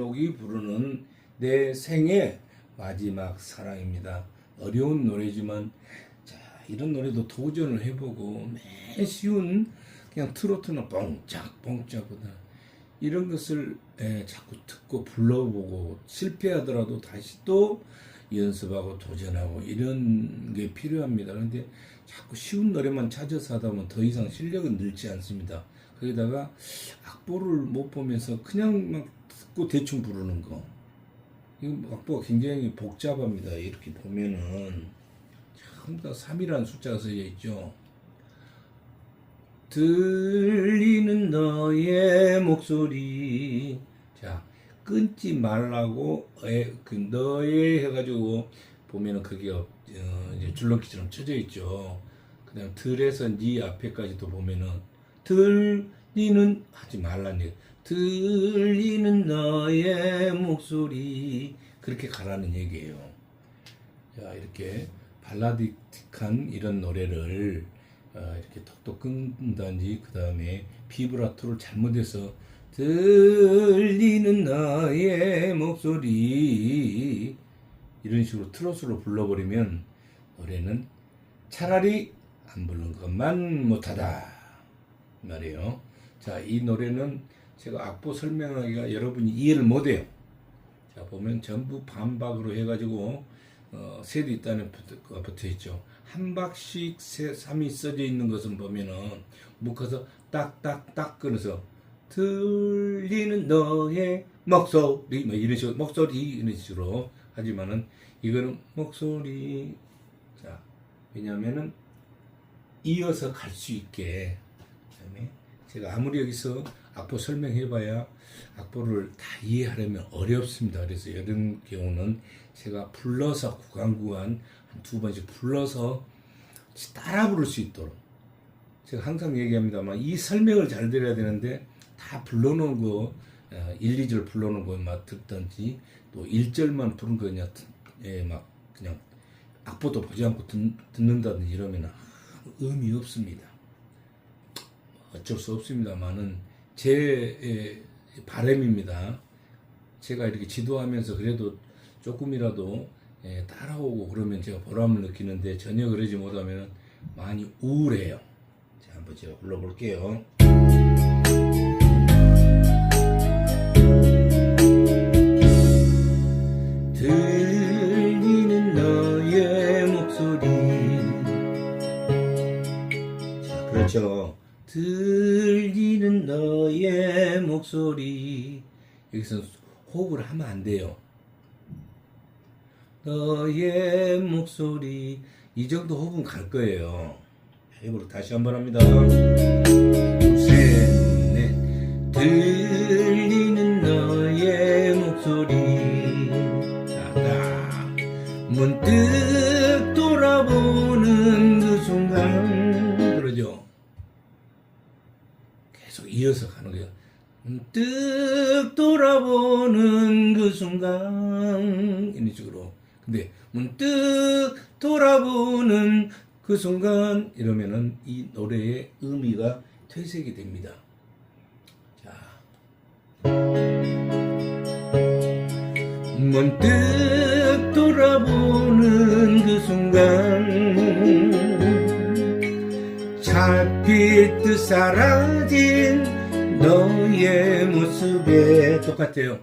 유상록이 부르는 내 생의 마지막 사랑입니다 어려운 노래지만 자 이런 노래도 도전을 해보고 매 쉬운 그냥 트로트나 뻥짝 뻥짝보다 이런 것을 예, 자꾸 듣고 불러보고 실패하더라도 다시 또 연습하고 도전하고 이런 게 필요합니다. 그런데 자꾸 쉬운 노래만 찾아서 하다 보면 더 이상 실력은 늘지 않습니다. 거기다가 악보를 못 보면서 그냥 막 듣고 대충 부르는 거. 이 악보가 굉장히 복잡합니다. 이렇게 보면은 전부 다 3이라는 숫자가 써져 있죠. 들리는 너의 목소리. 자, 끊지 말라고, 에, 그, 너의 해가지고, 보면은 그게, 어, 이제 줄넘기처럼 쳐져 있죠. 그 다음, 들에서 네 앞에까지도 보면은, 들리는, 하지 말라는 얘기. 들리는 너의 목소리. 그렇게 가라는 얘기예요. 자, 이렇게 발라디틱한 이런 노래를 어, 이렇게 톡톡 끊는다든지 그 다음에 비브라토를 잘못해서 들리는 나의 목소리 이런 식으로 트로트로 불러버리면 노래는 차라리 안 부른 것만 못하다 이 말이에요. 자, 이 노래는 제가 악보 설명하기가 여러분이 이해를 못해요. 자 보면 전부 반박으로 해가지고 어, 셋이 있다는 붙어, 있죠. 한 박씩 세, 삼이 써져 있는 것은 보면은 묶어서 딱딱딱 끊어서 들리는 너의 목소리 뭐 이런 식으로 목소리 이런 식으로 하지만은 이거는 목소리 자 왜냐하면은 이어서 갈 수 있게 제가 아무리 여기서 악보 설명해봐야 악보를 다 이해하려면 어렵습니다. 그래서 이런 경우는 제가 불러서 구간 구간 한 두 번씩 불러서 따라 부를 수 있도록 제가 항상 얘기합니다만 이 설명을 잘 들어야 되는데 다 불러놓은 거 어, 1, 2절 불러놓은 거막 듣든지 또 1절만 부른 거냐 예, 막 그냥 악보도 보지 않고 듣, 듣는다든지 이러면 의미 없습니다. 어쩔 수 없습니다만은 제 예, 바람입니다. 제가 이렇게 지도하면서 그래도 조금이라도 예, 따라오고 그러면 제가 보람을 느끼는데 전혀 그러지 못하면 많이 우울해요. 자, 한번 제가 불러볼게요. 여기서 호흡을 하면 안 돼요. 너의 목소리 이 정도 호흡은 갈 거예요. 해보로 다시 한번 합니다. 순간 이러면은 이 노래의 의미가 퇴색이 됩니다. 자 문득 돌아보는 그 순간 듯 사라진 너의 모습에 똑같아요.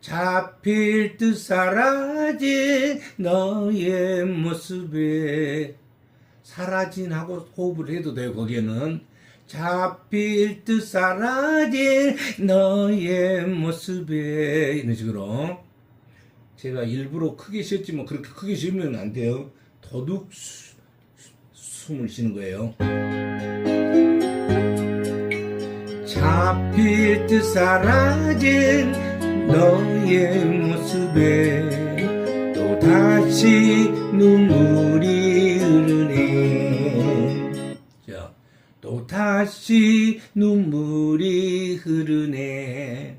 잡힐 듯 사라진 너의 모습에 사라진 하고 호흡을 해도 돼요. 거기에는 잡힐 듯 사라진 너의 모습에 이런 식으로 제가 일부러 크게 쉬었지만 그렇게 크게 쉬면 안 돼요. 더욱 수- 수- 숨을 쉬는 거예요. 잡힐 듯 사라진 너의 모습에 또 다시 눈물이 흐르네. 자, 또 다시 눈물이 흐르네.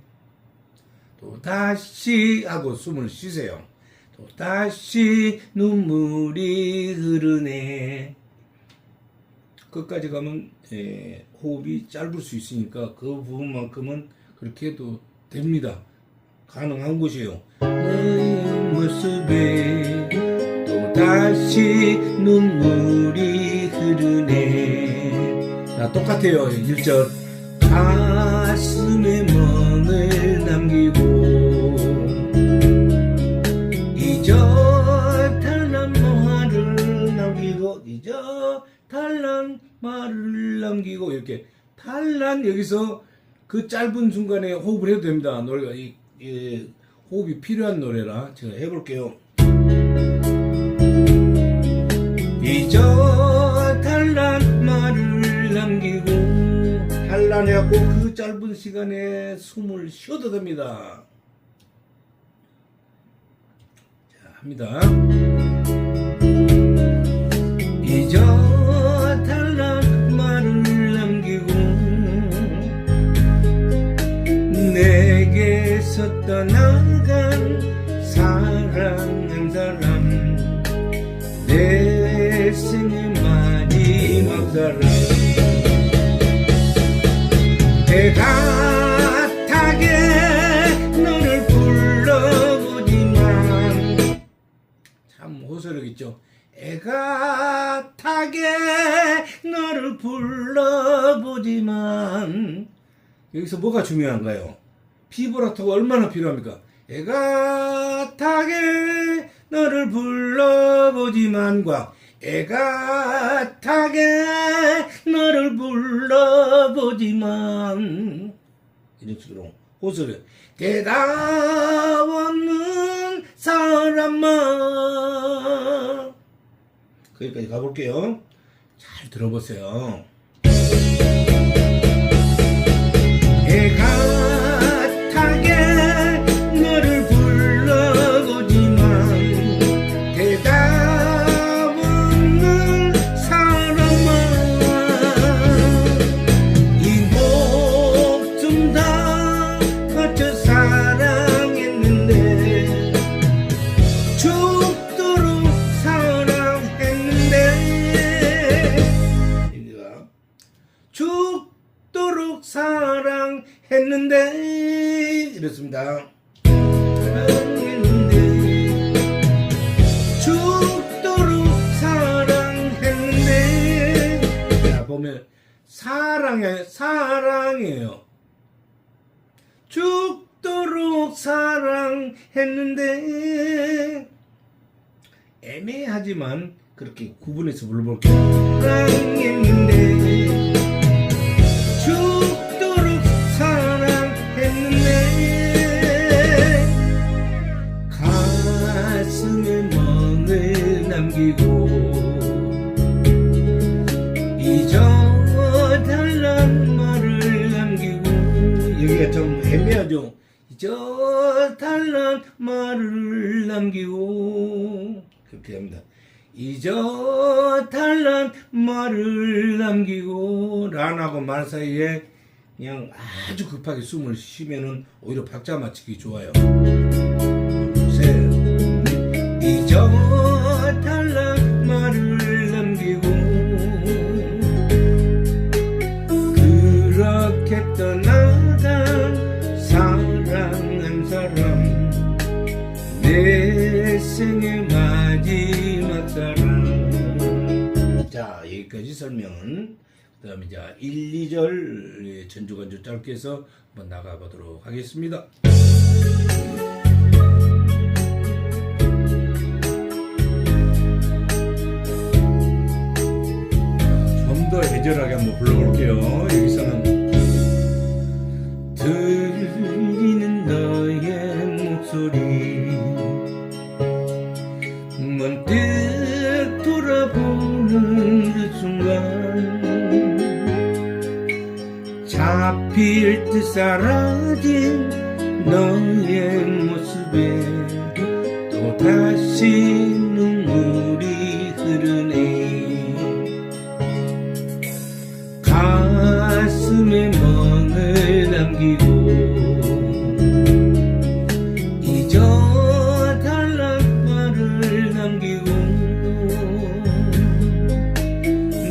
또 다시 하고 숨을 쉬세요. 또 다시 눈물이 흐르네. 끝까지 가면 예, 호흡이 짧을 수 있으니까 그 부분만큼은 그렇게 해도 됩니다. 가능한 것이에요. 모습에 또 다시 눈물이 흐르네. 자, 똑같아요. 1절. 가슴에 멍을 남기고 잊어 탈난 말을 남기고 잊어 탈난 말을 남기고 이렇게 탈난 여기서 그 짧은 순간에 호흡을 해도 됩니다. 노래가 이, 이 호흡이 필요한 노래라 제가 해볼게요. 잊어 탈난 말을 남기고 탈란해갖고 그 짧은 시간에 숨을 쉬어도 됩니다. 자, 합니다. 탈란 남기고 내게서 떠나 타게 너를 불러보지만 여기서 뭐가 중요한가요? 비브라토가 얼마나 필요합니까? 애가 타게 너를 불러보지만과 애가 타게 너를 불러보지만 이런 식으로 호소를 대답 없는 사람만 거기까지 가볼게요. 잘 들어보세요 사랑했는데. 애매하지만 그렇게 구분해서 불러볼게요. 사랑했는데. 죽도록 사랑했는데. 가슴에 멍을 남기고 잊어 달란 말을 남기고. 여기가 좀 애매하죠 잊어달란 말을 남기고 그렇게 합니다. 잊어달란 말을 남기고 란하고 말 사이에 그냥 아주 급하게 숨을 쉬면은 오히려 박자 맞추기 좋아요. 요새 잊어 그 다음에 이제 1, 2절 예, 전주건조 짧게 해서 한번 나가보도록 하겠습니다. 좀 더 애절하게 한번 불러볼게요. 예. 다시 눈물이 흐르네. 가슴에 멍을 남기고 잊어달란 말을 남기고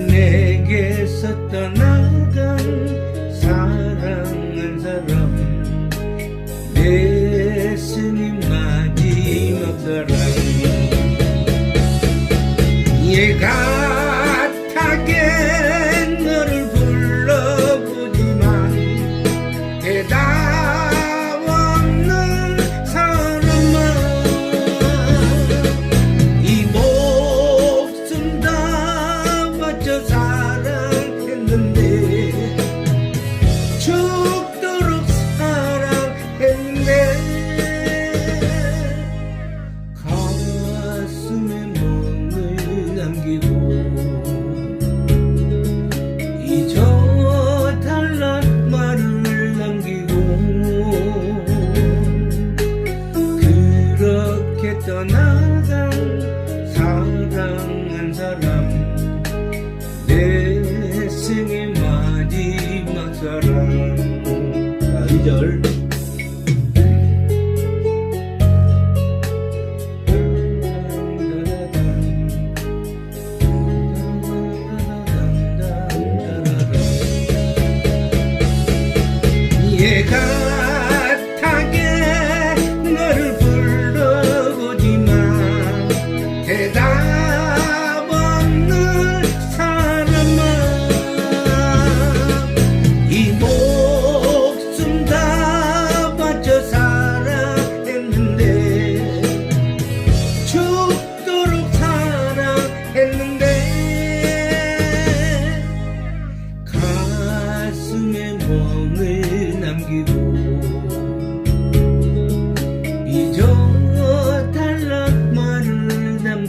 내게서 떠나간 사랑은 사람 내 스님 the right.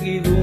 you